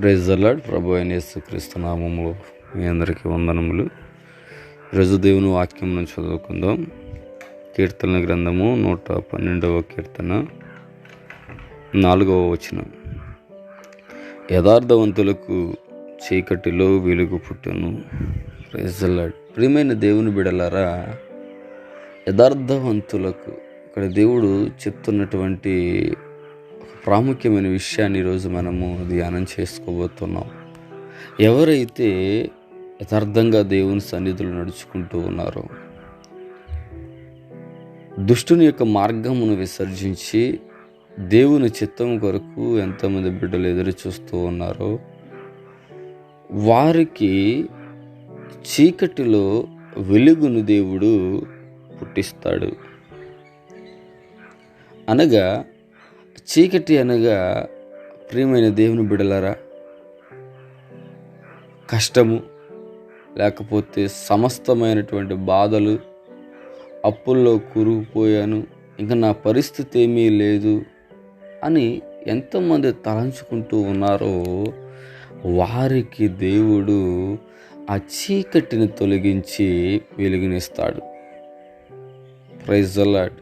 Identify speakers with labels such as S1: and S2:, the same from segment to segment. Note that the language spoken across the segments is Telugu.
S1: ప్రైజ్ ప్రభు అయిన యేసుక్రీస్తు మీ అందరికీ వందనములు. రజుదేవుని వాక్యం నుంచి చదువుకుందాం. కీర్తన గ్రంథము నూట పన్నెండవ కీర్తన నాలుగవ వచనం. యథార్థవంతులకు చీకటిలో వెలుగు పుట్టును. ప్రైజ్ ప్రియమైన దేవుని బిడలారా యథార్థవంతులకు ఇక్కడ దేవుడు చెప్తున్నటువంటి ప్రాముఖ్యమైన విషయాన్ని ఈరోజు మనము ధ్యానం చేసుకోబోతున్నాం. ఎవరైతే యథార్థంగా దేవుని సన్నిధులు నడుచుకుంటూ ఉన్నారో దుష్టుని యొక్క మార్గమును విసర్జించి దేవుని చిత్తం కొరకు ఎంతమంది బిడ్డలు ఎదురు చూస్తూ ఉన్నారో వారికి చీకటిలో వెలుగును దేవుడు పుట్టిస్తాడు. అనగా చీకటి అనగా ప్రియమైన దేవుని బిడలారా కష్టము లేకపోతే సమస్తమైనటువంటి బాధలు అప్పుల్లో కూరుకుపోయాను ఇంకా నా పరిస్థితి ఏమీ లేదు అని ఎంతమంది తలంచుకుంటూ ఉన్నారో వారికి దేవుడు ఆ చీకటిని తొలగించి వెలుగునిస్తాడు. ప్రైజ్ అలాట్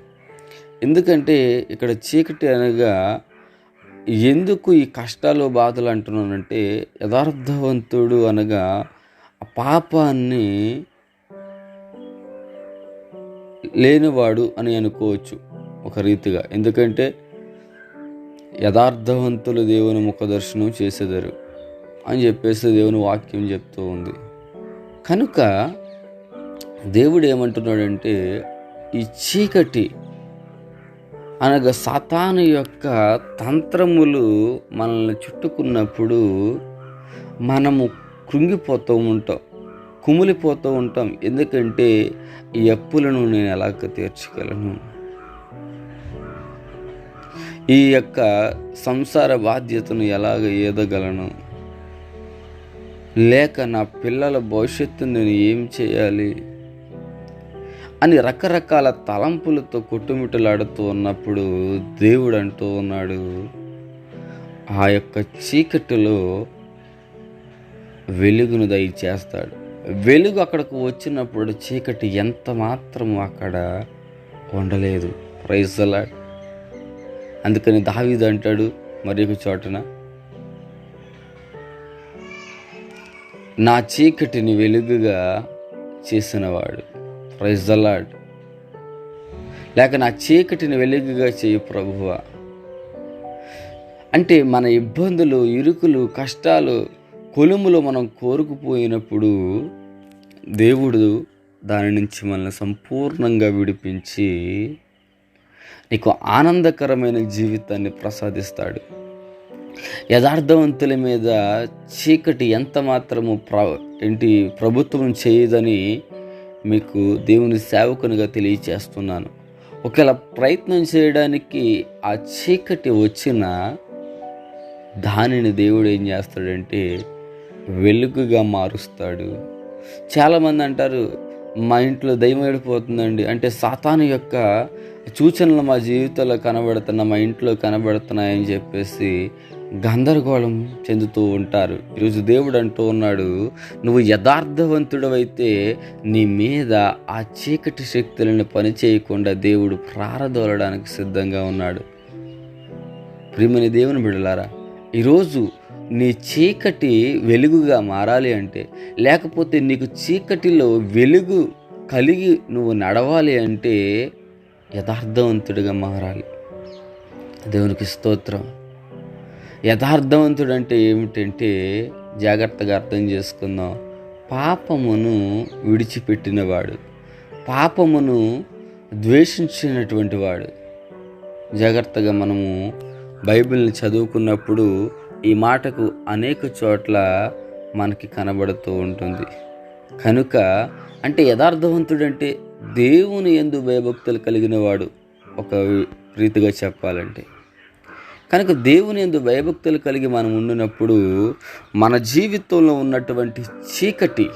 S1: ఎందుకంటే ఇక్కడ చీకటి అనగా ఎందుకు ఈ కష్టాలు బాధలు అంటున్నానంటే యథార్థవంతుడు అనగా ఆ పాపాన్ని లేనివాడు అని అనుకోవచ్చు ఒక రీతిగా. ఎందుకంటే యథార్థవంతులు దేవుని ముఖ దర్శనం చేసేదారు అని చెప్పేసి దేవుని వాక్యం చెప్తూ ఉంది. కనుక దేవుడు ఏమంటున్నాడంటే ఈ చీకటి అనగా సాతాను యొక్క తంత్రములు మనల్ని చుట్టుకున్నప్పుడు మనము కృంగిపోతూ ఉంటాం కుమిలిపోతూ ఉంటాం. ఎందుకంటే ఈ అప్పులను నేను ఎలాగ తీర్చగలను? ఈ యొక్క సంసార బాధ్యతను ఎలాగ ఏదగలను లేక నా పిల్లల భవిష్యత్తు నేను ఏం చేయాలి? అని రకరకాల తలంపులతో కొట్టుమిట్టలాడుతూ ఉన్నప్పుడు దేవుడు అంటూ ఉన్నాడు ఆ యొక్క చీకటిలో వెలుగును దయచేస్తాడు. వెలుగు అక్కడకు వచ్చినప్పుడు చీకటి ఎంత మాత్రం అక్కడ ఉండలేదు. ప్రైజ్ అలాడ్ అందుకని దావీదు అంటాడు మరి ఒక చోటన నా చీకటిని వెలుగుగా చేసినవాడు ప్రైజ్ అలాడ్ లేక నా చీకటిని వెలుగుగా చేయి ప్రభువా. అంటే మన ఇబ్బందులు ఇరుకులు కష్టాలు కొలుములు మనం కోరుకుపోయినప్పుడు దేవుడు దాని నుంచి మనల్ని సంపూర్ణంగా విడిపించి నీకు ఆనందకరమైన జీవితాన్ని ప్రసాదిస్తాడు. యథార్థవంతుల మీద చీకటి ఎంత మాత్రము ప్ర ఏంటి ప్రభుత్వం చేయదని మీకు దేవుని సేవకునిగా తెలియచేస్తున్నాను. ఒకవేళ ప్రయత్నం చేయడానికి ఆ చీకటి వచ్చిన దానిని దేవుడు ఏం చేస్తాడంటే వెలుగుగా మారుస్తాడు. చాలామంది అంటారు మా ఇంట్లో దయ్యం ఏడిపోతుందండి. అంటే సాతాను యొక్క సూచనలు మా జీవితంలో కనబడుతున్నా మా ఇంట్లో కనబడుతున్నాయని చెప్పేసి గందరగోళం చెందుతూ ఉంటారు. ఈరోజు దేవుడు అంటూ ఉన్నాడు నువ్వు యథార్థవంతుడవైతే నీ మీద ఆ చీకటి శక్తులను పనిచేయకుండా దేవుడు ప్రారదోలడానికి సిద్ధంగా ఉన్నాడు. ప్రియమని దేవుని బిడలారా ఈరోజు నీ చీకటి వెలుగుగా మారాలి అంటే లేకపోతే నీకు చీకటిలో వెలుగు కలిగి నువ్వు నడవాలి అంటే యథార్థవంతుడిగా మారాలి. దేవునికి స్తోత్రం. యథార్థవంతుడు అంటే ఏమిటంటే జాగ్రత్తగా అర్థం చేసుకుందాం. పాపమును విడిచిపెట్టినవాడు. పాపమును ద్వేషించినటువంటి వాడు. జాగ్రత్తగా మనము బైబిల్ని చదువుకున్నప్పుడు ఈ మాటకు అనేక చోట్ల మనకి కనబడుతూ ఉంటుంది. కనుక అంటే యథార్థవంతుడంటే దేవుని ఎందు భయభక్తులు కలిగిన వాడు ఒక రీతిగా చెప్పాలంటే. కనుక దేవుని ఎందు భయభక్తులు కలిగి మనం ఉండినప్పుడు మన జీవితంలో ఉన్నటువంటి చీకటి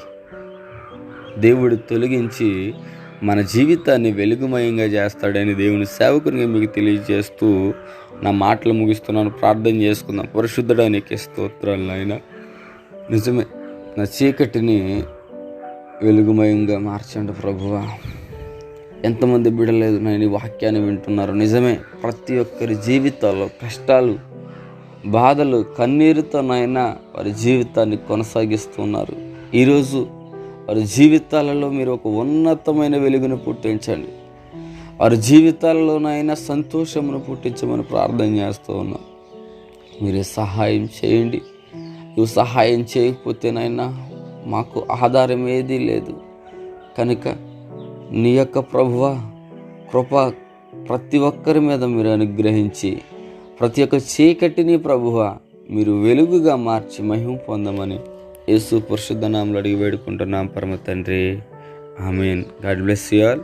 S1: దేవుడు తొలగించి మన జీవితాన్ని వెలుగుమయంగా చేస్తాడని దేవుని సేవకునిగా మీకు తెలియజేస్తూ నా మాటలు ముగిస్తున్నాను. ప్రార్థన చేసుకుందాం. పరిశుద్ధడానికి స్తోత్రాలు ఆయన నిజమే నా చీకటిని వెలుగుమయంగా మార్చండి ప్రభువా. ఎంతమంది బిడలేదు నేను ఈ వాక్యాన్ని వింటున్నారు. నిజమే ప్రతి ఒక్కరి జీవితాల్లో కష్టాలు బాధలు కన్నీరుతోనైనా వారి జీవితాన్ని కొనసాగిస్తున్నారు. ఈరోజు వారి జీవితాలలో మీరు ఒక ఉన్నతమైన వెలుగును పుట్టించండి. వారి జీవితాలలోనైనా సంతోషమును పుట్టించమని ప్రార్థన చేస్తూ ఉన్నాం. మీరే సహాయం చేయండి. నువ్వు సహాయం చేయకపోతేనైనా మాకు ఆధారం ఏదీ లేదు. కనుక నీ యొక్క ప్రభువ కృప ప్రతి ఒక్కరి మీద మీరు అనుగ్రహించి ప్రతి ఒక్క చీకటిని ప్రభువ మీరు వెలుగుగా మార్చి మహిమ పొందమని యేసు పురుషుద్ధ నామలు అడిగి వేడుకుంటున్నాం. పరమ తండ్రి. Amen. God bless you all.